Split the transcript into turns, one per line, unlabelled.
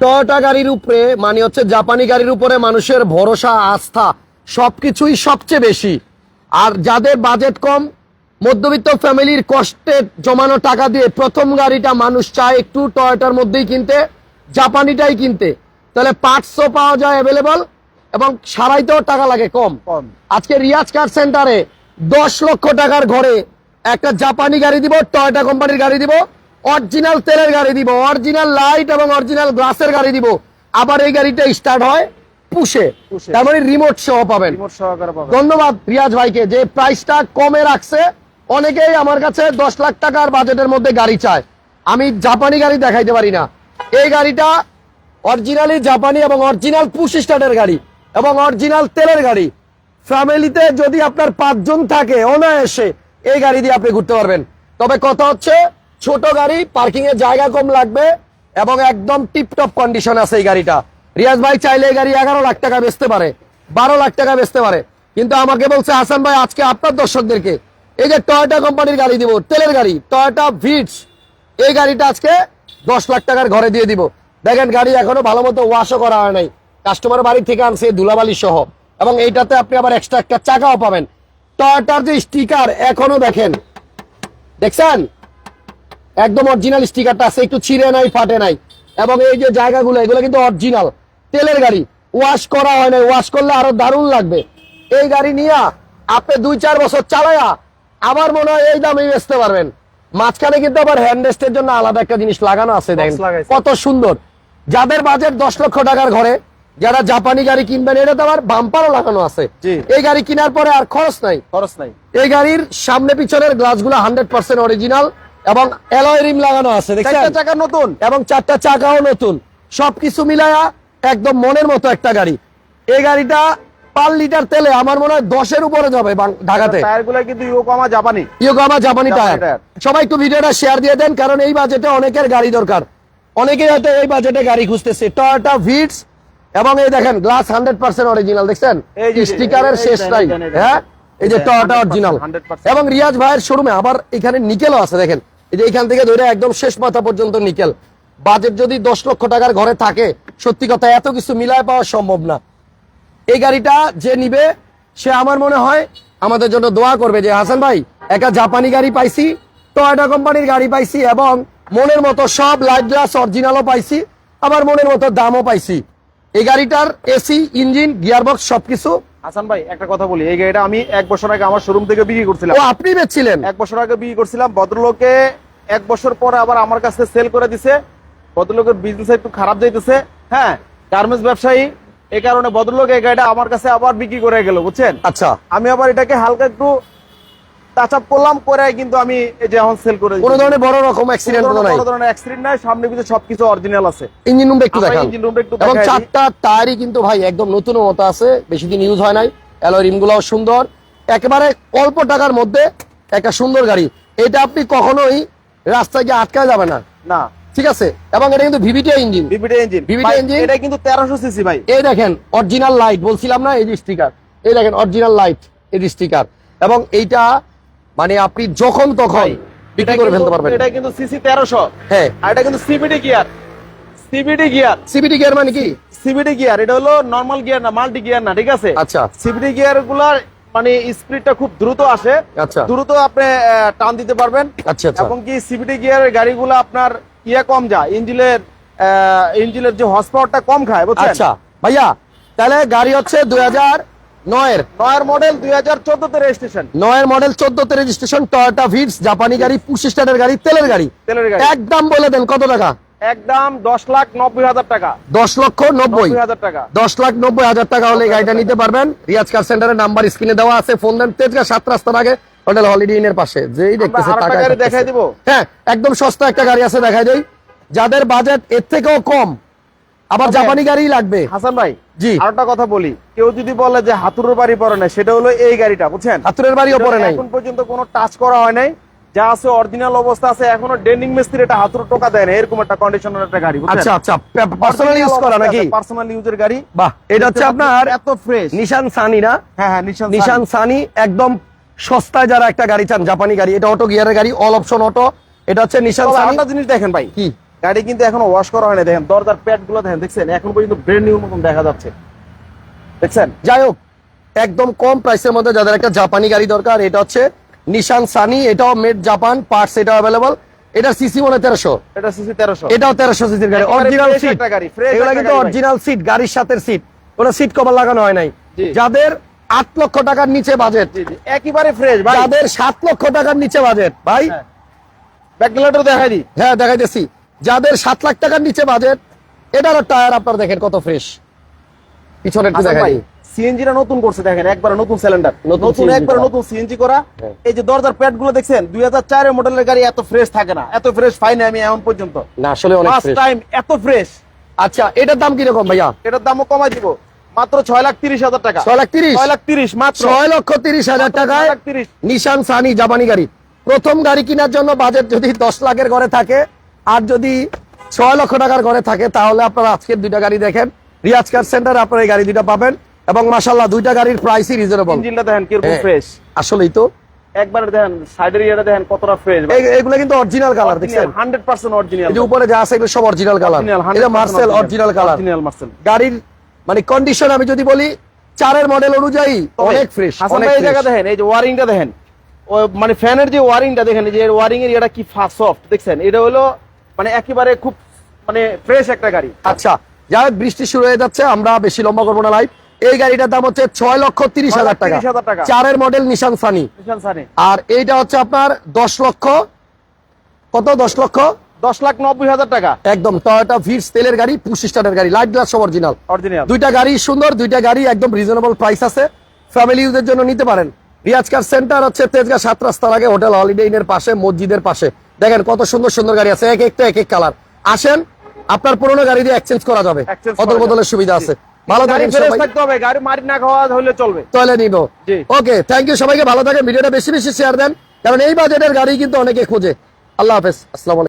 Toyota গাড়ির উপরে মানে হচ্ছে জাপানি গাড়ির উপরে মানুষের ভরসা আস্থা সবকিছুই সবচেয়ে বেশি। আর যাদের বাজেট কম মধ্যবিত্ত ফ্যামিলির কষ্টে জমানো টাকা দিয়ে প্রথম গাড়িটা মানুষ চায় একটু টয়োটার মধ্যেই কিনতে জাপানিটাই কিনতে। তাহলে পার্টসও পাওয়া যায় অ্যাভেলেবল এবং সারাইতেও টাকা লাগে কম।
কম।
আজকে রিয়াজ কার সেন্টারে দশ লক্ষ টাকার ঘরে একটা জাপানি গাড়ি দিব টয়োটা কোম্পানির গাড়ি দিব অরিজিনাল তেলের গাড়ি দিব অরিজিনাল লাইট এবং অরিজিনাল গ্লাসের গাড়ি দিব। আবার এই গাড়িটা স্টার্ট হয় পুষে। তার মানে রিমোট সহ পাবেন।
পাবেন।
ধন্যবাদ রিয়াজ ভাইকে যে প্রাইসটা কমে রাখছে অনেকেই আমার কাছে দশ লাখ টাকার বাজেটের মধ্যে গাড়ি চায়। আমি জাপানি গাড়ি দেখাইতে পারি না। এই গাড়িটা অরিজিনালি জাপানি এবং অরিজিনাল পুশ স্টার্টের গাড়ি এবং অরিজিনাল তেলের গাড়ি। ফ্যামিলিতে যদি আপনার পাঁচজন থাকে অনায়াসে এই গাড়ি দিয়ে আপনি ঘুরতে পারবেন। তবে কথা হচ্ছে ছোট গাড়ি পার্কিং এর জায়গা কম লাগবে এবং একদম টিপটপ কন্ডিশন আছে এই গাড়িটা। রিয়াজ ভাই চাইলে এই গাড়ি এগারো লাখ টাকা বেচতে পারে, বারো লাখ টাকা বেচতে পারে। কিন্তু আমাকে বলছে, হাসান ভাই, আজকে আপনার দর্শকদেরকে এই যে টয়োটা কোম্পানির গাড়ি দিব, তেলের গাড়ি টয়োটা ভিটস এই গাড়িটা আজকে দশ লাখ টাকার ঘরে দিয়ে দিব। দেখেন, গাড়ি এখনও ভালো মতো ওয়াশও করা হয় নাই। কাস্টমার বাড়ি থেকে আনছে ধুলাবালি সহ। এবং এইটাতে আপনি আবার এক্সট্রা একটা চাকাও পাবেন। টয়োটার যে স্টিকার এখনও দেখেন। দেখছেন? একদম অরিজিনাল স্টিকারটা আছে একটু ছিঁড়ে নাই ফাটে নাই। এবং এই যে জায়গাগুলো এগুলো কিন্তু অরিজিনাল তেলের গাড়ি। ওয়াশ করা হয় নাই ওয়াশ করলে আরও দারুণ লাগবে। এই গাড়ি নিয়ে আপনি দুই চার বছর চালায়া আবার মনে হয় এই দামে বেচতে পারবেন। মাঝখানে কিন্তু আবার হ্যান্ডরেস্টের জন্য আলাদা একটা জিনিস লাগানো আছে দেখেন। কত সুন্দর। যাদের বাজেট দশ লক্ষ টাকার ঘরে যারা জাপানি গাড়ি কিনবেন এটা তো আবার বাম্পারও লাগানো আছে। এই গাড়ি কেনার পরে আর খরচ নাই।
খরচ নাই।
এই গাড়ির সামনে পিছনের গ্লাসগুলো হান্ড্রেড পার্সেন্ট অরিজিনাল এবং অ্যালয় রিম লাগানো আছে দেখছেন?
চাকা নতুন।
এবং চারটা চাকাও নতুন। সবকিছু মিলায়া একদম মনের মতো একটা গাড়ি। এই গাড়িটা পার লিটার তেলে আমার মনে হয় দশের উপরে যাবে ঢাকাতে।
কিন্তু জাপানি।
টায়ার। সবাই একটু ভিডিওটা শেয়ার দিয়ে দেন কারণ এই বাজেটে অনেকের গাড়ি দরকার। অনেকেই হয়তো এই বাজেটে গাড়ি খুঁজতেছে। টয়োটা ভিটস এবং এই দেখেন গ্লাস হান্ড্রেড পার্সেন্ট অরিজিনাল দেখছেন? স্টিকারের শেষ নাই হ্যাঁ? এই যে টয়োটা অরিজিনাল
100%
এবং রিয়াজ ভাইয়ের শোরুমে আবার এখানে নিকেলও আছে দেখেন। এখান থেকে ধরে একদম শেষ মাথা পর্যন্ত নিকেল। বাজেট যদি দশ লক্ষ টাকার ঘরে থাকে, সত্যি কথা এত কিছু মিলায় পাওয়া সম্ভব না। এই গাড়িটা যে নিবে, সে আমার মনে হয় আমাদের জন্য দোয়া করবে যে, হাসান ভাই, একটা জাপানি গাড়ি পাইছি, টয়োটা কোম্পানির গাড়ি পাইছি এবং মনের মতো সব লাইট গ্লাস অরিজিনালও পাইছি, আবার মনের মতো দামও পাইছি। এই গাড়িটার এসি, ইঞ্জিন, গিয়ারবক্স সবকিছু
হাসান ভাই একটা কথা বলি এই গাড়িটা আমি এক বছর আগে আমার শোরুম থেকে বিক্রি করছিলাম।
ও আপনি বেচছিলেন?
এক বছর আগে বিক্রি করছিলাম ভদ্রলোকে এক বছর পরে আবার আমার কাছে সেল করে দিছে। ভদ্রলোকের বিজনেস একটু খারাপ যাইতেছে। হ্যাঁ গার্মেন্টস ব্যবসায়ী এই কারণে ভদ্রলোক এই গাড়িটা আমার কাছে আবার বিক্রি করে গেল বুঝছেন?
আচ্ছা।
আমি আবার এটাকে হালকা একটু টাচ আপ করলাম করে কিন্তু আমি এই যে এখন সেল করে
কোনো ধরনের বড় রকম অ্যাক্সিডেন্ট কোনো নাই?
কোনো ধরনের অ্যাক্সিডেন্ট নাই সামনে পিছনে সবকিছু অরিজিনাল আছে।
ইঞ্জিন রুমটা একটু দেখান।
টা একটু
এবং চারটা টায়ারই কিন্তু ভাই একদম নতুন মতো আছে বেশি দিন ইউজ হয় নাই। অ্যালয় রিমগুলোও সুন্দর। একেবারে অল্প টাকার মধ্যে একটা সুন্দর গাড়ি। এটা আপনি কখনোই রাস্তায় গিয়ে আটকা যাবে না।
না।
ঠিক আছে? এবং এটা কিন্তু VVT engine
VVT engine
VVT engine?
এটা কিন্তু তেরোশো সিসি ভাই।
এই দেখেন অরিজিনাল লাইট বলছিলাম না এই যে স্টিকার এই দেখেন অরিজিনাল লাইট এই স্টিকার এবং এইটা মানে আপনি যখন তখন বিক্রি করে ফেলতে পারবেন।
এটা কিন্তু সিসি তেরোশো।
হ্যাঁ।
আর এটা কিন্তু CVT gear. CVT gear.
CVT gear মানে কি?
CVT gear. এটা হলো নর্মাল গিয়ার না মাল্টি গিয়ার না ঠিক আছে?
আচ্ছা।
সিবিডি গিয়ারগুলার মানে স্পিডটা খুব দ্রুত আসে।
আচ্ছা।
দ্রুত আপনি টান দিতে পারবেন।
আচ্ছা আচ্ছা।
এবং কি সিবিডি গিয়ারের গাড়িগুলো আপনার ইয়া কম যায়। ইঞ্জিনের ইঞ্জিনের যে হর্স পাওয়ারটা কম খায় বুঝছেন?
আচ্ছা। ভাইয়া তাহলে গাড়ি হচ্ছে দুই হাজার নয়ের।
নয়ের মডেল দুই হাজার চোদ্দতে রেজিস্ট্রেশন
নয়ের মডেল চোদ্দতে রেজিস্ট্রেশন টয়োটা ভিটস জাপানি গাড়ি পুশ স্টারের গাড়ি তেলের গাড়ি।
তেলের গাড়ি।
একদম বলে দেন কত টাকা?
একদম দশ লাখ নব্বই হাজার টাকা।
দশ লক্ষ নব্বই।
হাজার টাকা।
দশ লাখ নব্বই হাজার টাকা হলে গাড়িটা নিতে পারবেন। রিয়াজ কার সেন্টারের নাম্বার স্ক্রিনে দেওয়া আছে ফোন দেন তেজগা সাত রাস্তার আগে হোটেল হলিডে ইনের পাশে। যেই দেখতেছে টাকা
গাড়ি দেখাই দিব?
হ্যাঁ একদম সস্তা একটা গাড়ি আছে দেখাই দেই। যাদের বাজেট এর থেকেও কম আবার জাপানি গাড়ি লাগবে।
হাসান ভাই
জি।
আরেকটা কথা বলি। কেউ যদি বলে যে হাতুরের বাড়ি পরে নাই সেটা হলো এই গাড়িটা বুঝছেন?
হাতুরের বাড়িও পরে নাই।
এখন পর্যন্ত কোনো টাচ করা হয় নাই যা আছে অরিজিনাল অবস্থা আছে এখনও ডেন্ডিং মিস্ত্রি এটা হাতুর টোকা দেয় না এরকম একটা কন্ডিশনের একটা গাড়ি
আচ্ছা আচ্ছা পার্সোনাল ইউজ করা নাকি?
পার্সোনাল ইউজের গাড়ি।
বাহ এটা হচ্ছে আপনার
এত ফ্রেশ
নিশান সানি না?
হ্যাঁ হ্যাঁ নিশান
নিশান সানি একদম সস্তায় যারা একটা গাড়ি চান জাপানি গাড়ি এটা অটো গিয়ারের গাড়ি অল অপশন অটো এটা হচ্ছে নিশান সানি
জিনিস দেখেন ভাই।
কি?
গাড়ি কিন্তু এখনও ওয়াশ করা হয়নি দেখেন দরজার প্যাডগুলো দেখেন দেখছেন? এখন পর্যন্ত ব্র্যান্ড নিউ মতন দেখা যাচ্ছে। দেখছেন?
যাই হোক একদম কম প্রাইসের মধ্যে যাদের একটা জাপানি গাড়ি দরকার এটা হচ্ছে নিশান সানি এটাও মেড জাপান পার্টস এটাও অ্যাভেলেবল এটা সিসি মনে তেরোশো।
এটা সিসি তেরোশো।
এটাও তেরোশো সিসির গাড়ি। অরিজিনাল সিট এগুলো কিন্তু অরিজিনাল সিট গাড়ির সাথে সিট ওটা সিট কভার লাগানো হয় নাই। যাদের আট লক্ষ টাকার নিচে বাজেট
একেবারে ফ্রেশ
যাদের সাত লক্ষ টাকার নিচে বাজেট ভাই
হ্যাঁ। দেখাই দিই
হ্যাঁ দেখাইতেছি। যাদের সাত লাখ টাকার নিচে বাজেট এটারও টায়ার আপনার দেখেন কত ফ্রেশ পিছনে একটু
হাসান
দেখাই।
ভাই
দিই।
সিএনজিটা নতুন করছে দেখেন একবার নতুন সিলিন্ডার
নতুন
নতুন একবার নতুন সিএনজি করা।
হ্যাঁ।
এই যে দরজার প্যাডগুলো দেখছেন দুই হাজার চারের মডেলের গাড়ি এত ফ্রেশ থাকে না এত ফ্রেশ পাইনি আমি এখন পর্যন্ত।
না আসলে অনেক
ফার্স্ট টাইম এত ফ্রেশ
আচ্ছা এটার দাম কীরকম ভাইয়া?
এটার দামও কমাই দিব। মাত্র ছয় লাখ তিরিশ হাজার টাকা।
ছয় লাখ তিরিশ?
ছয় লাখ তিরিশ মাত্র।
ছয় লক্ষ তিরিশ হাজার টাকায় নিশান সানি জাপানি গাড়ি। প্রথম গাড়ি কেনার জন্য বাজেট যদি দশ লাখের ঘরে থাকে আর যদি ছয় লক্ষ টাকার ঘরে থাকে তাহলে আপনারা আজকের দুইটা গাড়ি দেখেন। রিয়াজ কার সেন্টারে আপনারা এই গাড়ি দুইটা পাবেন। এবং মাসাল্লাহ দুইটা গাড়ির প্রাইসই রিজনেবল
ইঞ্জিনটা দেখেন কীরকম
হ্যাঁ।
ফ্রেশ
আসলেই তো।
একবার দেখেন সাইডের ইয়েটা দেখেন কতটা ফ্রেশ
এগুলো কিন্তু অরিজিনাল কালার দেখছেন?
হান্ড্রেড পার্সেন্ট অরিজিনাল
এই যে উপরে যা আছে এগুলো সব অরিজিনাল কালার এটা মার্সেল অরিজিনাল কালার
অরিজিনাল মার্সেল
গাড়ির মানে কন্ডিশন আমি যদি বলি চারের মডেল অনুযায়ী অনেক ফ্রেশ অনেক
এই জায়গা দেখেন এই যে ওয়ারিংটা দেখেন। মানে ফ্যানের যে ওয়ারিংটা দেখেন এই যে ওয়ারিং এর এটা কি সফট দেখছেন? এটা হলো মানে একেবারে খুব মানে ফ্রেশ একটা গাড়ি।
আচ্ছা যাই হোক, বৃষ্টি শুরু হয়ে যাচ্ছে আমরা বেশি লম্বা করব না লাইভ এই গাড়িটার দাম হচ্ছে ছয় লক্ষ তিরিশ হাজার টাকা। চারের মডেল নিশান সানি আর এইটা হচ্ছে আপনার দশ লক্ষ কত দশ লক্ষ?
দশ লাখ নব্বই হাজার টাকা।
একদম টয়োটা ভিটস তেলের গাড়ি পুশ স্টার্টের গাড়ি লাইট গ্লাস সব অরিজিনাল
অরিজিনাল
দুইটা গাড়ি সুন্দর দুইটা গাড়ি একদম রিজনেবল প্রাইস আছে। ফ্যামিলি ইউজের জন্য নিতে পারেন। রিয়াজ কার সেন্টার হচ্ছে তেজগা সাত রাস্তার আগে হোটেল হলিডে ইনের পাশে মসজিদের পাশে। দেখেন কত সুন্দর সুন্দর গাড়ি আছে এক একটা এক এক কালার। আসেন আপনার পুরোনো গাড়ি দিয়ে এক্সচেঞ্জ করা যাবে। অদল বদলের সুবিধা আছে। ভালো থাকেন সবাই।
থাকতে হবে গাড়ি মারি না খাওয়া হলে চলবে।
চলে নিব। ওকে থ্যাংক ইউ সবাইকে ভালো থাকেন ভিডিওটা বেশি বেশি শেয়ার দেন কারণ এই বাজেটের গাড়ি কিন্তু অনেকে খোঁজে। আল্লাহ হাফেজ আসসালামু আলাইকুম।